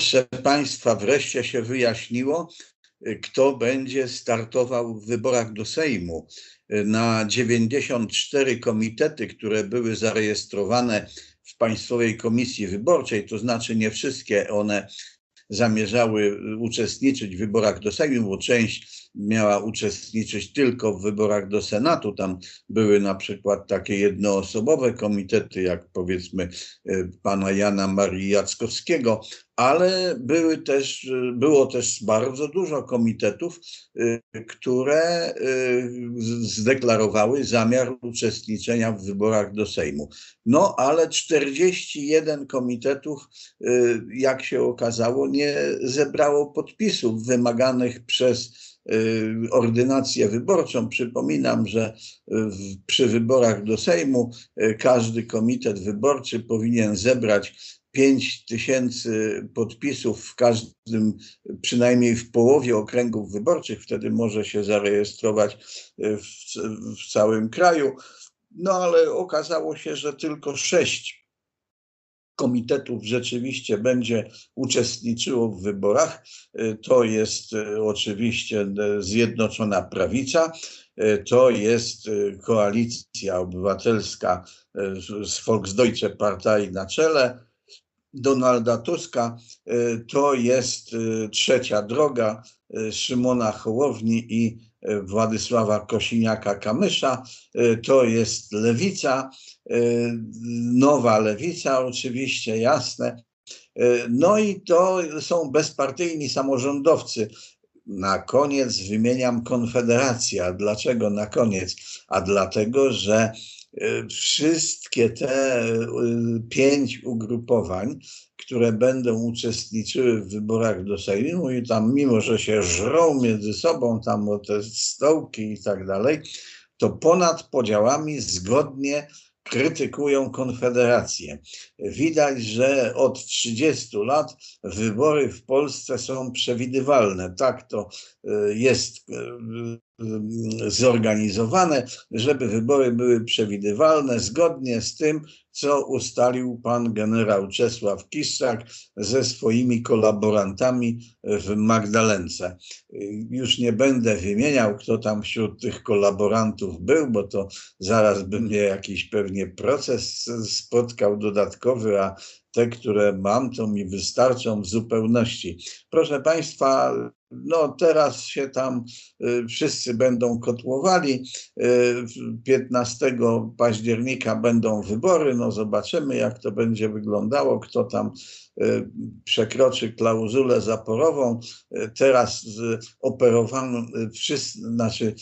Proszę Państwa, wreszcie się wyjaśniło, kto będzie startował w wyborach do Sejmu. Na 94 komitety, które były zarejestrowane w Państwowej Komisji Wyborczej, to znaczy nie wszystkie one zamierzały uczestniczyć w wyborach do Sejmu, bo część miała uczestniczyć tylko w wyborach do Senatu. Tam były na przykład takie jednoosobowe komitety, jak powiedzmy e, pana Jana Marii Jackowskiego, ale były też, było też bardzo dużo komitetów, e, które e, zdeklarowały zamiar uczestniczenia w wyborach do Sejmu. No ale 41 komitetów, jak się okazało, nie zebrało podpisów wymaganych przez ordynację wyborczą. Przypominam, że przy wyborach do Sejmu y, każdy komitet wyborczy powinien zebrać 5 tysięcy podpisów w każdym, przynajmniej w połowie okręgów wyborczych, wtedy może się zarejestrować y, w, w całym kraju. No ale okazało się, że tylko sześć komitetów rzeczywiście będzie uczestniczyło w wyborach. E, to jest e, oczywiście e, Zjednoczona Prawica, to jest koalicja obywatelska z Volksdeutsche Partei na czele. Donalda Tuska, to jest trzecia droga Szymona Hołowni i Władysława Kosiniaka-Kamysza, to jest lewica, nowa lewica oczywiście, jasne. No i to są bezpartyjni samorządowcy. Na koniec wymieniam Konfederację. A dlaczego na koniec? A dlatego, że wszystkie te pięć ugrupowań które będą uczestniczyły w wyborach do Sejmu i tam mimo, że się żrą między sobą tam o te stołki i tak dalej, to ponad podziałami zgodnie krytykują Konfederację. Widać, że od 30 lat wybory w Polsce są przewidywalne. Tak to e, jest e, zorganizowane, żeby wybory były przewidywalne zgodnie z tym, co ustalił pan generał Czesław Kiszczak ze swoimi kolaborantami w Magdalence. Już nie będę wymieniał, kto tam wśród tych kolaborantów był, bo to zaraz by mnie jakiś pewnie proces spotkał dodatkowy, a te, które mam, to mi wystarczą w zupełności. Proszę Państwa, no teraz się tam y, wszyscy będą kotłowali. 15 y, października będą wybory. No zobaczymy, jak to będzie wyglądało, kto tam y, przekroczy klauzulę zaporową. Teraz operowano wszyscy, znaczy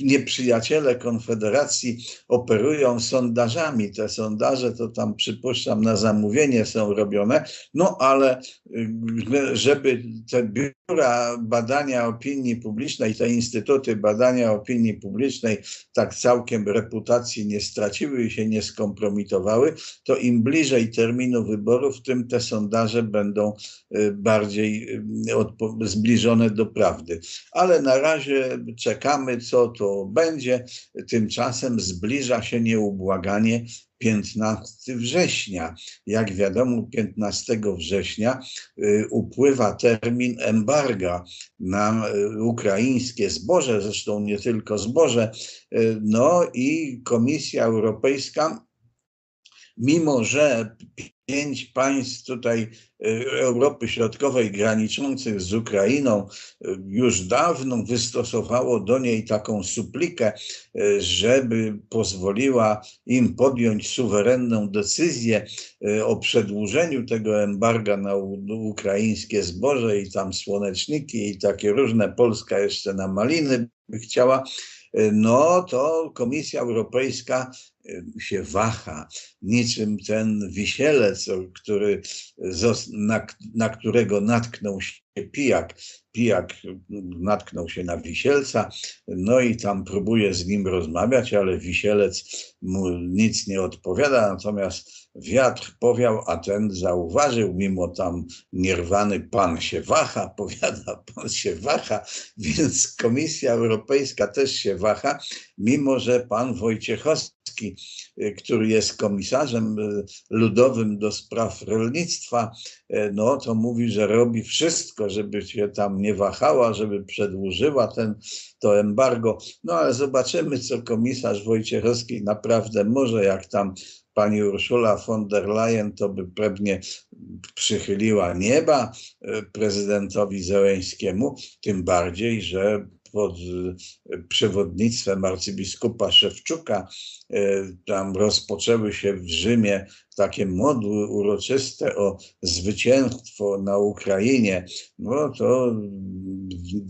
nieprzyjaciele Konfederacji operują sondażami. Te sondaże to tam przypuszczam na zamówienie są robione, no ale żeby te biura badania opinii publicznej, te instytuty badania opinii publicznej tak całkiem reputacji nie straciły i się nie skompromitowały, to im bliżej terminu wyborów, tym te sondaże będą y, bardziej y, zbliżone do prawdy. Ale na razie czekamy, co to będzie. Tymczasem zbliża się nieubłaganie 15 września. Jak wiadomo, 15 września y, upływa termin embarga na y, ukraińskie zboże, zresztą nie tylko zboże. Y, no i Komisja Europejska, mimo że pięć państw tutaj y, Europy Środkowej graniczących z Ukrainą y, już dawno wystosowało do niej taką suplikę, y, żeby pozwoliła im podjąć suwerenną decyzję o przedłużeniu tego embarga na ukraińskie zboże i tam słoneczniki i takie różne. Polska jeszcze na maliny by chciała no to Komisja Europejska się waha, niczym ten wisielec, który, na, na którego natknął pijak. Pijak natknął się na wisielca, no i tam próbuje z nim rozmawiać, ale wisielec mu nic nie odpowiada, natomiast wiatr powiał, a ten zauważył, mimo tam nierwany pan się waha, powiada, pan się waha, więc Komisja Europejska też się waha, mimo że pan Wojciechowski który jest komisarzem ludowym do spraw rolnictwa, no to mówi, że robi wszystko, żeby się tam nie wahała, żeby przedłużyła ten, to embargo. No ale zobaczymy, co komisarz Wojciechowski naprawdę może, jak tam pani Urszula von der Leyen to by pewnie przychyliła nieba e, prezydentowi Zełęńskiemu, tym bardziej, że pod e, przewodnictwem arcybiskupa Szewczuka e, tam rozpoczęły się w Rzymie takie modły uroczyste o zwycięstwo na Ukrainie, no to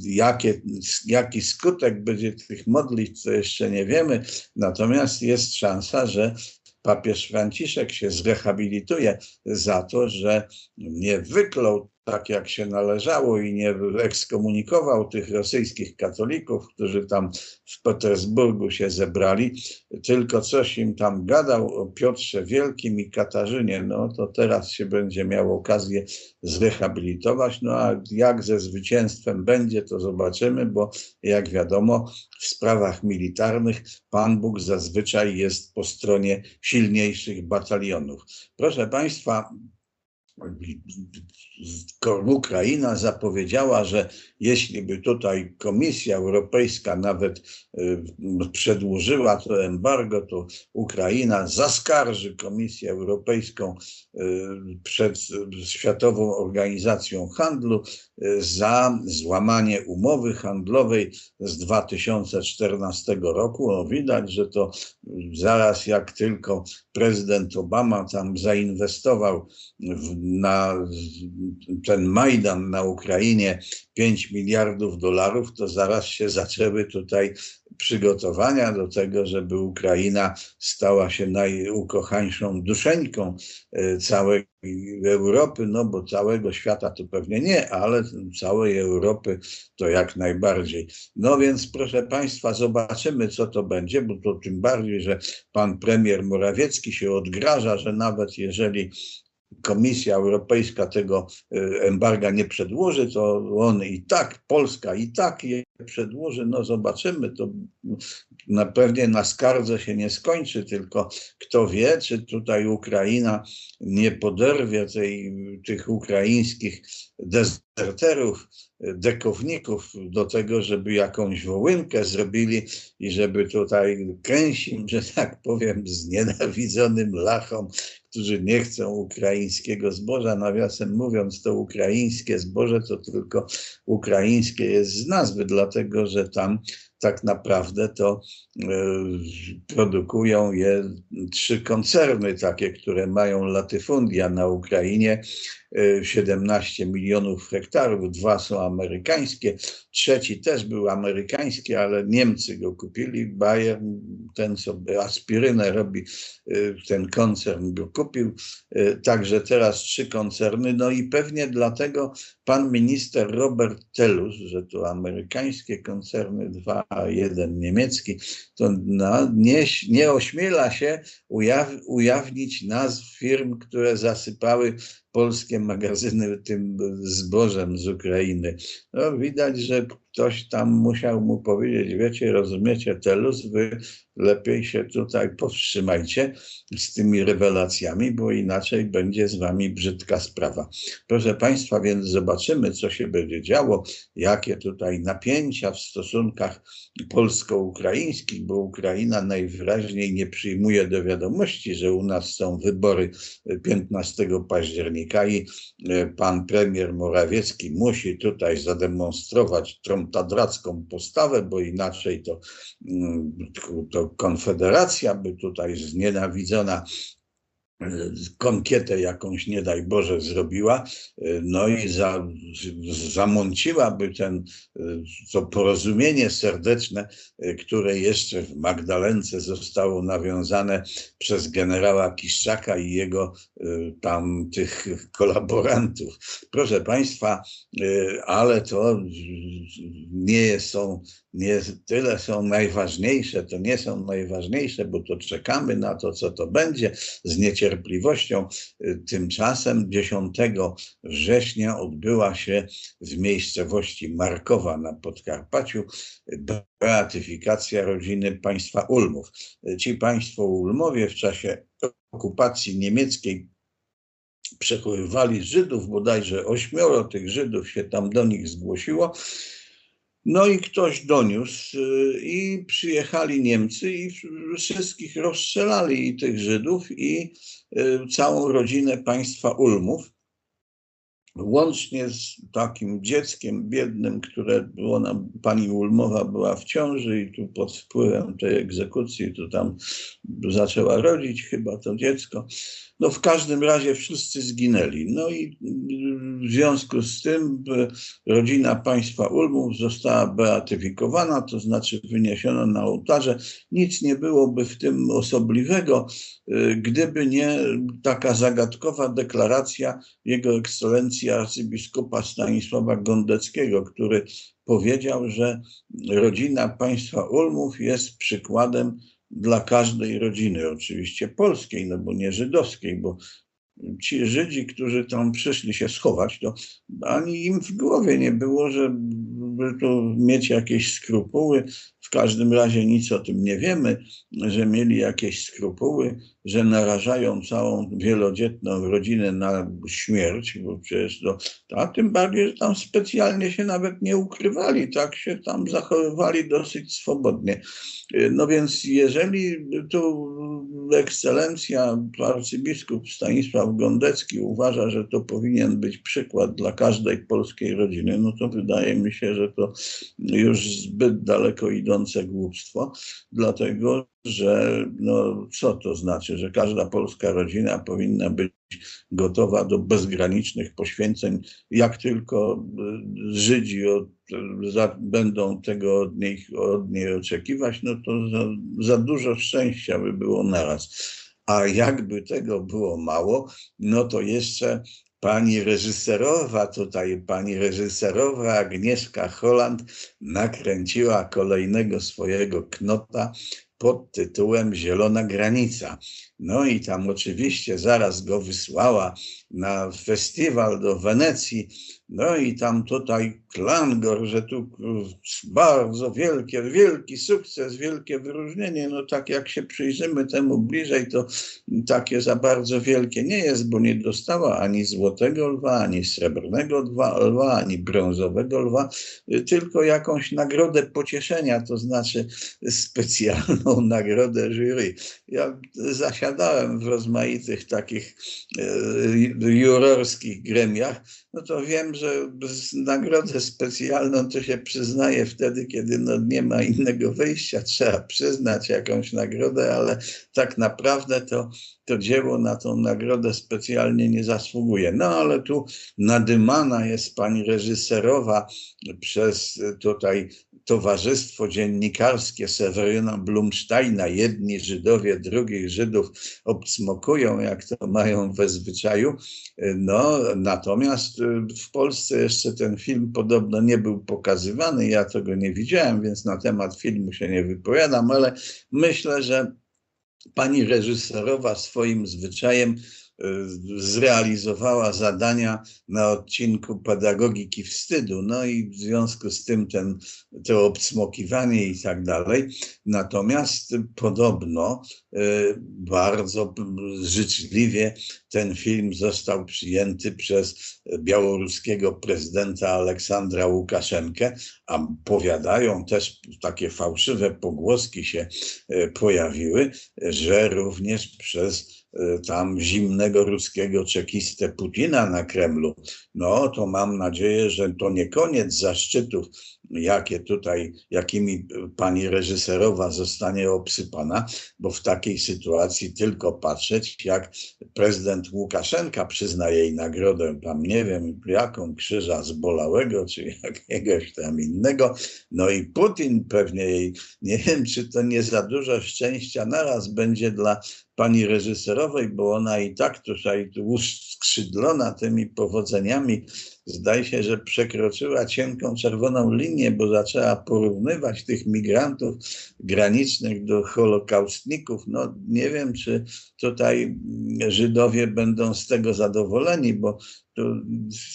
jakie, jaki skutek będzie tych modlitw, to jeszcze nie wiemy, natomiast jest szansa, że papież Franciszek się zrehabilituje za to, że nie wyklął tak jak się należało i nie ekskomunikował tych rosyjskich katolików, którzy tam w Petersburgu się zebrali, tylko coś im tam gadał o Piotrze Wielkim i Katarzynie, no to teraz się będzie miał okazję zrehabilitować, no a jak ze zwycięstwem będzie, to zobaczymy, bo jak wiadomo, w sprawach militarnych Pan Bóg zazwyczaj jest po stronie silniejszych batalionów. Proszę Państwa, Ukraina zapowiedziała, że jeśli by tutaj Komisja Europejska nawet y, przedłużyła to embargo, to Ukraina zaskarży Komisję Europejską y, przed Światową Organizacją Handlu. y, za złamanie umowy handlowej z 2014 roku. No widać, że to zaraz jak tylko prezydent Obama tam zainwestował w, na ten Majdan na Ukrainie 5 miliardów dolarów, to zaraz się zaczęły tutaj przygotowania do tego, żeby Ukraina stała się najukochańszą duszeńką e, całej Europy, no bo całego świata to pewnie nie, ale całej Europy to jak najbardziej. No więc proszę Państwa, zobaczymy co to będzie, bo to tym bardziej, że pan premier Morawiecki się odgraża, że nawet jeżeli Komisja Europejska tego e, embarga nie przedłoży, to on i tak, Polska i tak je przedłoży, no zobaczymy, to na pewnie na skardze się nie skończy, tylko kto wie, czy tutaj Ukraina nie poderwie tej, tych ukraińskich dezerterów, dekowników do tego, żeby jakąś wołynkę zrobili i żeby tutaj Kęsim, że tak powiem, znienawidzonym lachom którzy nie chcą ukraińskiego zboża. Nawiasem mówiąc, to ukraińskie zboże to tylko ukraińskie jest z nazwy, dlatego że tam tak naprawdę to e, produkują je trzy koncerny takie, które mają latyfundia na Ukrainie 17 milionów hektarów, dwa są amerykańskie, trzeci też był amerykański, ale Niemcy go kupili, Bayer, ten co aspirynę robi, y, ten koncern go kupił, y, także teraz trzy koncerny, no i pewnie dlatego pan minister Robert Telus, że to amerykańskie koncerny, dwa, jeden niemiecki, to nie, nie ośmiela się ujaw, ujawnić nazw firm, które zasypały polskie magazyny tym zbożem z Ukrainy. No, widać, że ktoś tam musiał mu powiedzieć, wiecie, rozumiecie, Telus, wy lepiej się tutaj powstrzymajcie z tymi rewelacjami, bo inaczej będzie z wami brzydka sprawa. Proszę Państwa, więc zobaczymy, co się będzie działo, jakie tutaj napięcia w stosunkach polsko-ukraińskich, bo Ukraina najwyraźniej nie przyjmuje do wiadomości, że u nas są wybory 15 października i e, pan premier Morawiecki musi tutaj zademonstrować trątadracką postawę, bo inaczej to, mm, to Konfederacja by tutaj znienawidzona konkietę jakąś, nie daj Boże, zrobiła, no i za, zamąciłaby ten, to porozumienie serdeczne, które jeszcze w Magdalence zostało nawiązane przez generała Kiszczaka i jego tam tych kolaborantów. Proszę Państwa, ale to nie są nie tyle są najważniejsze, to nie są najważniejsze, bo to czekamy na to, co to będzie z niecierpliwością. Tymczasem 10 września odbyła się w miejscowości Markowa na Podkarpaciu beatyfikacja rodziny państwa Ulmów. Ci państwo Ulmowie w czasie okupacji niemieckiej przechowywali Żydów, bodajże ośmioro tych Żydów się tam do nich zgłosiło. No i ktoś doniósł y, i przyjechali Niemcy i wszystkich rozstrzelali i tych Żydów i y, całą rodzinę państwa Ulmów łącznie z takim dzieckiem biednym, które ona, pani Ulmowa była w ciąży i tu pod wpływem tej egzekucji to tam zaczęła rodzić chyba to dziecko. No w każdym razie wszyscy zginęli. No i w związku z tym rodzina państwa Ulmów została beatyfikowana, to znaczy wyniesiona na ołtarze. Nic nie byłoby w tym osobliwego, y, gdyby nie taka zagadkowa deklaracja jego ekscelencji arcybiskupa Stanisława Gondeckiego, który powiedział, że rodzina państwa Ulmów jest przykładem dla każdej rodziny, oczywiście polskiej, no bo nie żydowskiej, bo ci Żydzi, którzy tam przyszli się schować, to ani im w głowie nie było, żeby tu mieć jakieś skrupuły. W każdym razie nic o tym nie wiemy, że mieli jakieś skrupuły, że narażają całą wielodzietną rodzinę na śmierć, bo przecież to, a tym bardziej, że tam specjalnie się nawet nie ukrywali, tak się tam zachowywali dosyć swobodnie. No więc jeżeli tu ekscelencja arcybiskup Stanisław Gondecki uważa, że to powinien być przykład dla każdej polskiej rodziny, no to wydaje mi się, że to już zbyt daleko idące głupstwo, dlatego że no, co to znaczy, że każda polska rodzina powinna być gotowa do bezgranicznych poświęceń, jak tylko y, Żydzi od, za, będą tego od niej, od niej oczekiwać, no to za, za dużo szczęścia by było naraz. A jakby tego było mało, no to jeszcze pani reżyserowa, tutaj pani reżyserowa Agnieszka Holland nakręciła kolejnego swojego knota pod tytułem Zielona Granica. No i tam oczywiście zaraz go wysłała na festiwal do Wenecji. No i tam tutaj klangor, że tu bardzo wielkie, wielki sukces, wielkie wyróżnienie. No tak jak się przyjrzymy temu bliżej, to takie za bardzo wielkie nie jest, bo nie dostała ani złotego lwa, ani srebrnego lwa, ani brązowego lwa, tylko jakąś nagrodę pocieszenia, to znaczy specjalną nagrodę jury. Ja zasiadałem w rozmaitych takich e, jurorskich gremiach, no to wiem, że nagrodę specjalną to się przyznaje wtedy, kiedy no nie ma innego wyjścia, trzeba przyznać jakąś nagrodę, ale tak naprawdę to, to dzieło na tą nagrodę specjalnie nie zasługuje. No ale tu nadymana jest pani reżyserowa przez tutaj Towarzystwo Dziennikarskie Seweryna Blumsteina. Jedni Żydowie drugich Żydów obcmokują, jak to mają we zwyczaju. No, natomiast w Polsce jeszcze ten film podobno nie był pokazywany. Ja tego nie widziałem, więc na temat filmu się nie wypowiadam, ale myślę, że pani reżyserowa swoim zwyczajem zrealizowała zadania na odcinku pedagogiki wstydu. No i w związku z tym ten, to obsmokiwanie i tak dalej. Natomiast podobno e, bardzo życzliwie ten film został przyjęty przez białoruskiego prezydenta Aleksandra Łukaszenkę, a powiadają też takie fałszywe pogłoski się e, pojawiły, że również przez Y, tam zimnego ruskiego czekistę Putina na Kremlu, no to mam nadzieję, że to nie koniec zaszczytów, jakie tutaj, jakimi pani reżyserowa zostanie obsypana, bo w takiej sytuacji tylko patrzeć, jak prezydent Łukaszenka przyzna jej nagrodę, tam nie wiem jaką, krzyża zbolałego, czy jakiegoś tam innego, no i Putin pewnie jej, nie wiem, czy to nie za dużo szczęścia naraz będzie dla pani reżyserowej, bo ona i tak tutaj uskrzydlona tymi powodzeniami, zdaje się, że przekroczyła cienką czerwoną linię bo zaczęła porównywać tych migrantów granicznych do holokaustników. No nie wiem, czy tutaj Żydowie będą z tego zadowoleni, bo to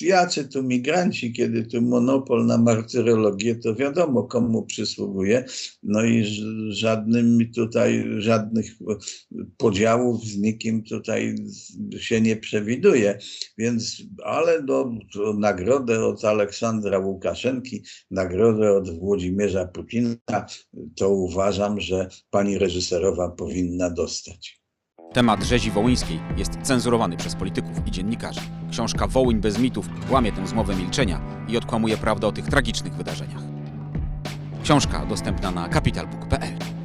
jacy tu migranci, kiedy tu monopol na martyrologię, to wiadomo komu przysługuje. No i żadnym tutaj, żadnych podziałów z nikim tutaj się nie przewiduje. Więc, ale do, to nagrodę od Aleksandra Łukaszenki, nagrodę od Włodzimierza Putina, to uważam, że pani reżyserowa powinna dostać. Temat rzezi wołyńskiej jest cenzurowany przez polityków i dziennikarzy. Książka Wołyń bez mitów łamie tę zmowę milczenia i odkłamuje prawdę o tych tragicznych wydarzeniach. Książka dostępna na capitalbook.pl